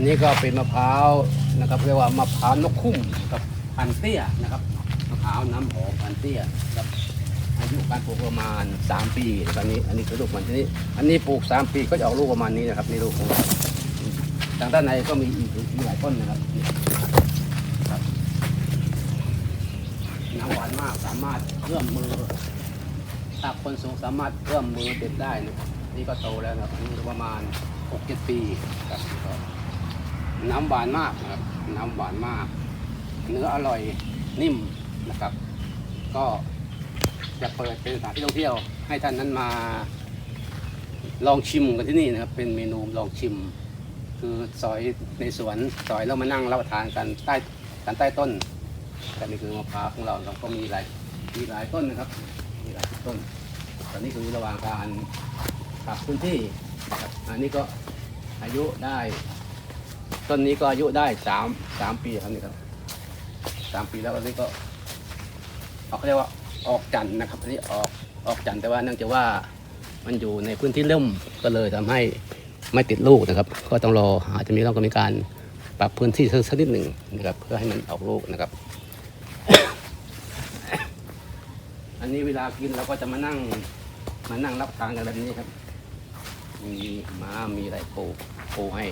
นนี้ก็เป็นมะพร้าวนะครับเรียกว่ามะพร้าวนกคุ้มกับพันเตี้ยนะครับมะพร้าวน้ำหอมพันเตี้ยครับอายุการปลูกประมาณ 3 ปีนะครับอันนี้อันนี้คือลูกมันทีนี้ อันนี้ปลูก 3 ปีก็จะออกลูกประมาณนี้นะครับนี่ลูกของเราทางด้านในก็มีอีกหลายต้นนะครับน้ำหวานมากสามารถเอื้อมมือถ้าคนสูงสามารถเอื้อมมือเด็ดได้นะครับนี่ก็โตแล้วนะครับประมาณ6-7ปีครับ น้ำหวานมากนะครับน้ำหวานมาก เนื้ออร่อยนิ่มนะครับ ก็จะเปิดเป็นสถานที่ท่องเที่ยว ให้ท่านนั้นมา ลองชิมกันที่นี่นะครับเป็นเมนูลองชิม คือซอยในสวนซอยแล้วมานั่งรับประทานกันใต้กันใต้ต้นแต่นี่คือมะพร้าวของเราเราก็มีหลายมีหลายต้นนะครับ มีหลายต้น ตอนนี้คือระหว่างการปรับพื้นที่นะครับอันนี้ก็อายุได้ ต้นนี้ก็อายุได้สามสามปีครับนี่ครับสามปีแล้วอันนี้ก็เขาเรียกว่าออกจันทร์นะครับอันนี้ออกออกจันทร์แต่ว่าเนื่องจากว่ามันอยู่ในพื้นที่ร่มก็เลยทำให้ไม่ติดลูกนะครับ ก็ต้องรออาจจะมีต้องมีการปรับพื้นที่สักสักนิดหนึ่งนะครับเพื่อให้มันออกลูกนะครับ อันนี้เวลากินเราก็จะมานั่งมานั่งรับทานกันแบบนี้ครับ มีม้ามีอะไรปูปูให้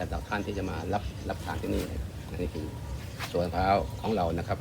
กับท่านที่จะมารับรับทานที่นี่อันนี้คือสวนมะพร้าวของเรานะครับ